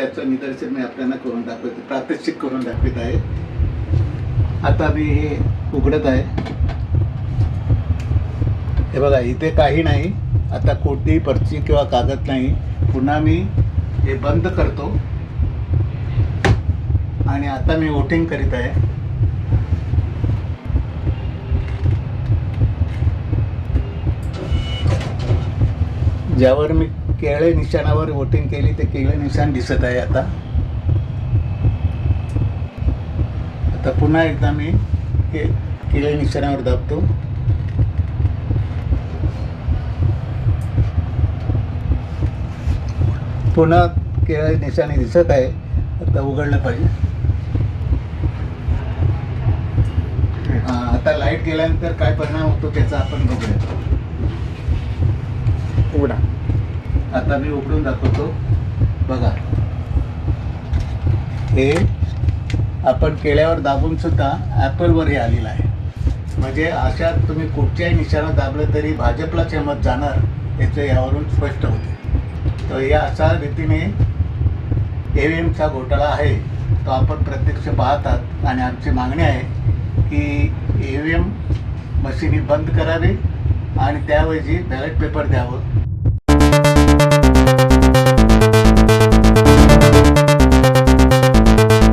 त्याचं निदर्शन मी प्रात्यक्षिक करून दाखवित आहे. आता मी हे उघडत आहे. हे बघा इथे काही नाही. आता कोणतीही पर्ची किंवा कागद नाही. पुन्हा मी हे बंद करतो. आणि आता मी वोटिंग करीत आहे. ज्यावर मी केळे निशाणावर वोटिंग केली ते केळे निशाण दिसत आहे आता. आता पुन्हा एकदा मी के केळे निशाणावर दाबतो. पुन्हा केळे निशाणे दिसत आहे. आता उघडलं पाहिजे. आता लाइट गेल्यानंतर काय परिणाम होतो त्याचा आपण बघूया. आता मी उघडून दाखवतो. बघा. हे आपण केल्यावर दाबून सुद्धा ॲपलवर हे आलेलं आहे. म्हणजे अशा तुम्ही कुठच्याही निशाणा दाबलं तरी भाजपलाच हे मत जाणार याचं यावरून स्पष्ट होते. तर या अशा रीतीने ए व्ही एमचा घोटाळा आहे तो आपण प्रत्यक्ष पाहतात. आणि आमची मागणी आहे की ए व्ही एम मशीनी बंद करावी आणि त्याऐवजी बॅलेट पेपर द्यावं.